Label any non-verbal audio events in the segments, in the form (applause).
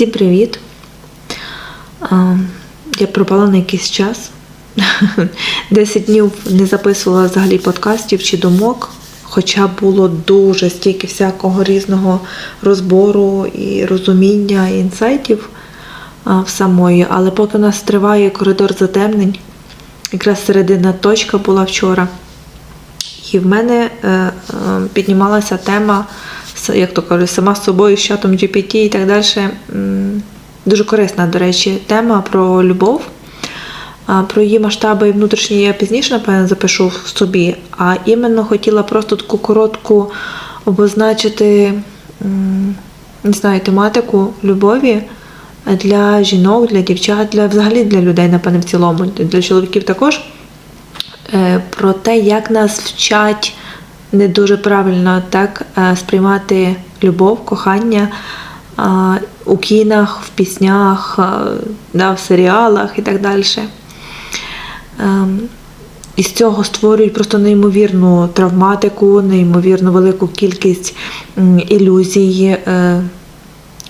Всім привіт! Я пропала на якийсь час. (laughs) 10 днів не записувала взагалі подкастів чи думок, хоча було дуже стільки всякого різного розбору і розуміння, і інсайтів в самої. Але поки у нас триває коридор затемнень, якраз середина точка була вчора. І в мене е, е, піднімалася тема, як то кажуть, сама з собою, з чатом GPT і так далі. Дуже корисна, до речі, тема про любов. Про її масштаби і внутрішні я пізніше, напевно, запишу в собі. А іменно хотіла просто таку коротку обозначити, не знаю, тематику любові для жінок, для дівчат, для взагалі для людей, напевне, в цілому, для чоловіків також е, про те, як нас вчать не дуже правильно так е, сприймати любов, кохання е, у кінах, в піснях, е, да, в серіалах і так далі. Ем, І з цього створюють просто неймовірну травматику, неймовірно велику кількість ілюзій,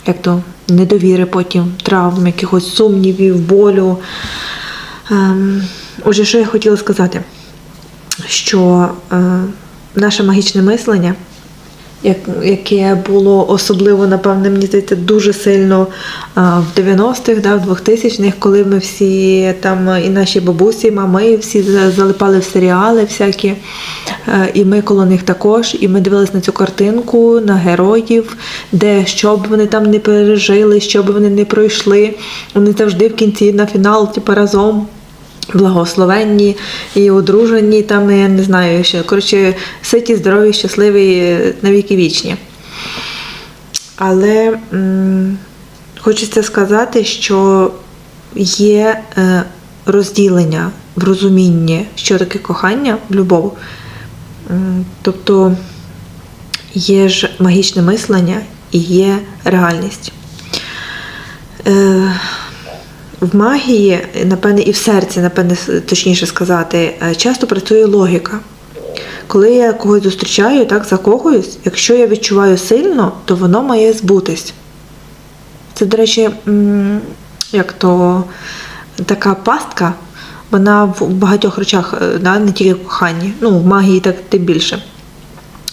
як то недовіри потім, травм, якихось сумнівів, болю. Ем, Отже, що я хотіла сказати? Що наше магічне мислення, яке було особливо, напевне, мені здається, дуже сильно в 90-х, да, в 2000-х, коли ми всі там і наші бабусі, мами, всі залипали в серіали всякі, е, і ми коло них також, і ми дивилися на цю картинку, на героїв, де що б вони там не пережили, що б вони не пройшли, вони завжди в кінці на фінал, типу, разом благословенні і одружені, там, я не знаю, що, коротше, ситі, здорові, щасливі, е, навіки вічні. Але м, хочеться сказати, що є е, розділення в розумінні, що таке кохання, любов. Тобто є ж магічне мислення і є реальність. Е, в магії, напевне, і в серці, напевне, точніше сказати, е, часто працює логіка. Коли я когось зустрічаю, так закохуюсь, якщо я відчуваю сильно, то воно має збутись. Це, до речі, як то така пастка, вона в багатьох речах, е, да, не тільки в коханні, ну, в магії так тим більше.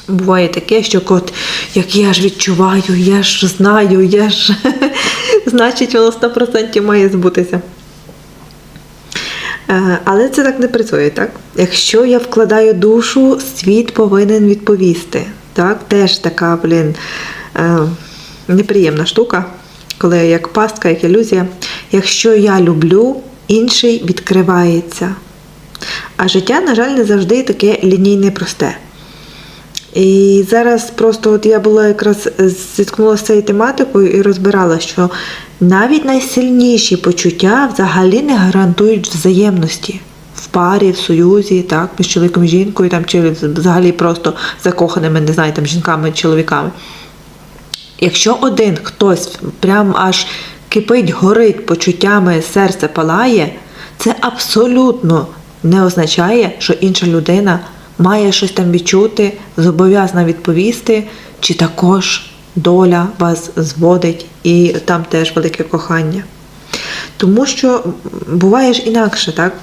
Буває таке, що от як я ж відчуваю, я ж знаю, я ж значить воно 100% має збутися. Е, Але це так не працює, так? Якщо я вкладаю душу, світ повинен відповісти. Так? Теж така, блін, е, неприємна штука, коли як пастка, як ілюзія. Якщо я люблю, інший відкривається. А життя, на жаль, не завжди таке лінійне просте. І зараз просто от я була якраз зіткнулася з цією тематикою і розбирала, що навіть найсильніші почуття взагалі не гарантують взаємності в парі, в союзі, так, між чоловіком і жінкою, там, чи взагалі просто закоханими, не знаю, там, жінками, чоловіками. Якщо один хтось прям аж кипить, горить почуттями, серце палає, це абсолютно не означає, що інша людина має щось там відчути, зобов'язана відповісти, чи також доля вас зводить і там теж велике кохання. Тому що буває ж інакше, так?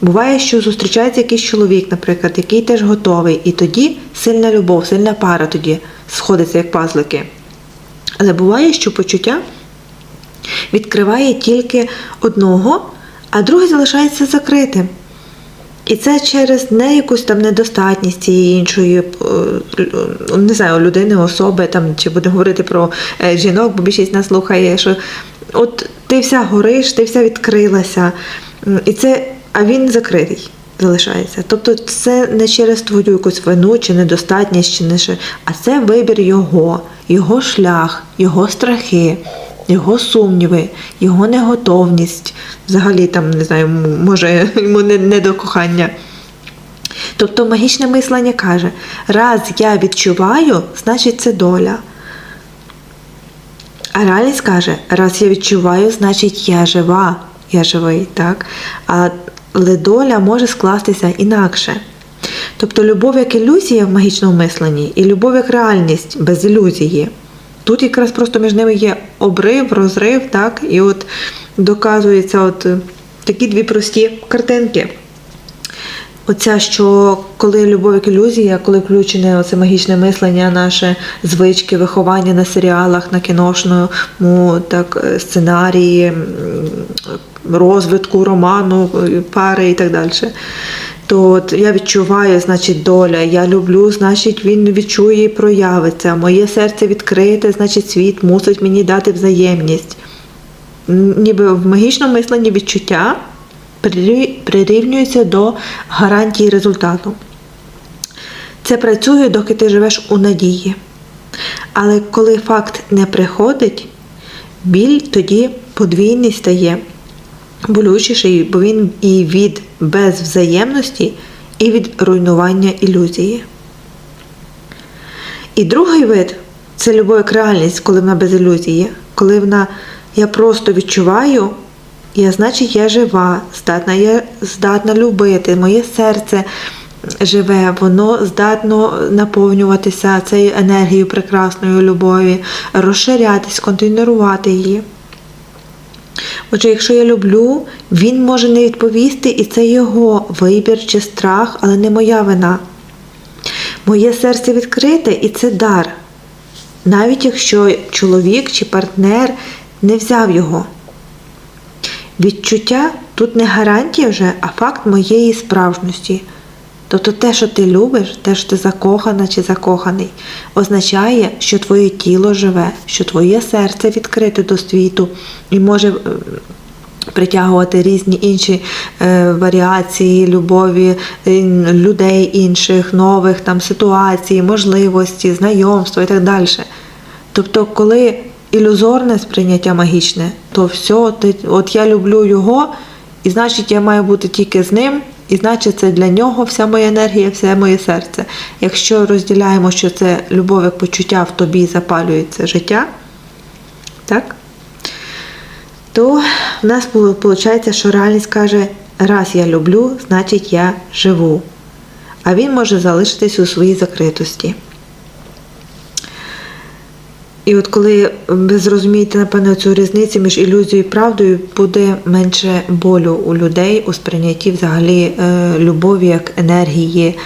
Буває, що зустрічається якийсь чоловік, наприклад, який теж готовий, і тоді сильна любов, сильна пара тоді сходиться як пазлики. Але буває, що почуття відкриває тільки одного, а другий залишається закритим. І це через не якусь там недостатність цієї іншої, е, не знаю, людини, особи, там, чи будемо говорити про е, жінок, бо більшість нас слухає, що от ти вся гориш, ти вся відкрилася, і це, а він закритий залишається. Тобто це не через твою якусь вину чи недостатність, чи не ще, а це вибір його, його шлях, його страхи, його сумніви, його неготовність. Взагалі там, не знаю, може (laughs) йому не, до кохання. Тобто магічне мислення каже: раз я відчуваю, значить це доля. А реальність каже, раз я відчуваю, значить я жива, я живий, так? Але доля може скластися інакше. Тобто любов як ілюзія в магічному мисленні і любов як реальність без ілюзії. Тут якраз просто між ними є обрив, розрив, так, і от доказується от е, такі дві прості картинки. Оця, що коли любов як ілюзія, коли включене оце магічне мислення, наше звички, виховання на серіалах, на кіношному, так, е, сценарії, розвитку роману, е, пари і так далі. То от я відчуваю, значить, доля, я люблю, значить, він відчує і проявиться. Моє серце відкрите, значить, світ мусить мені дати взаємність. Ніби в магічному мисленні відчуття прирівнюється до гарантії результату. Це працює, доки ти живеш у надії. Але коли факт не приходить, біль тоді подвійний стає болючіший, бо він і від безвзаємності, і від руйнування ілюзії. І другий вид це любов як реальність, коли вона без ілюзії, коли вона я просто відчуваю, я значить я жива, здатна, я здатна любити, моє серце живе, воно здатно наповнюватися цією енергією прекрасної любові, розширятись, контейнерувати її. Отже, якщо я люблю, він може не відповісти, і це його вибір чи страх, але не моя вина. Моє серце відкрите і це дар. Навіть якщо чоловік чи партнер не взяв його. Відчуття тут не гарантія вже, а факт моєї справжності. Тобто те, що ти любиш, те, що ти закохана чи закоханий, означає, що твоє тіло живе, що твоє серце відкрите до світу і може е, притягувати різні інші е, варіації любові людей інших, нових там ситуацій, можливості, знайомства і так далі. Тобто, коли ілюзорне сприйняття магічне, то все, ти, от я люблю його, і значить я маю бути тільки з ним, і значить це для нього вся моя енергія, все моє серце. Якщо розділяємо, що це любов почуття в тобі запалюється життя, так? то в нас виходить, що реальність каже, раз я люблю, значить я живу. А він може залишитись у своїй закритості. І от коли ви зрозумієте, напевно, цю різницю між ілюзією і правдою, буде менше болю у людей у сприйнятті взагалі е, любові як енергії,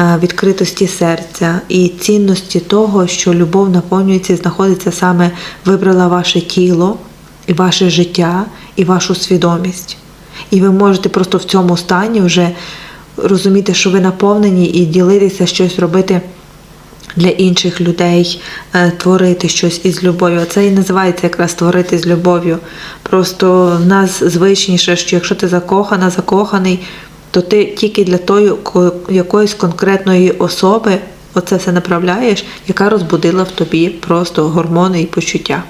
е, відкритості серця і цінності того, що любов наповнюється і знаходиться саме вибрала ваше тіло, і ваше життя, і вашу свідомість. І ви можете просто в цьому стані вже розуміти, що ви наповнені і ділитися щось робити для інших людей, е, творити щось із любов'ю. Це і називається якраз творити з любов'ю. Просто в нас звичніше, що якщо ти закохана, закоханий, то ти тільки для тої ко- якоїсь конкретної особи оце все направляєш, яка розбудила в тобі просто гормони і почуття.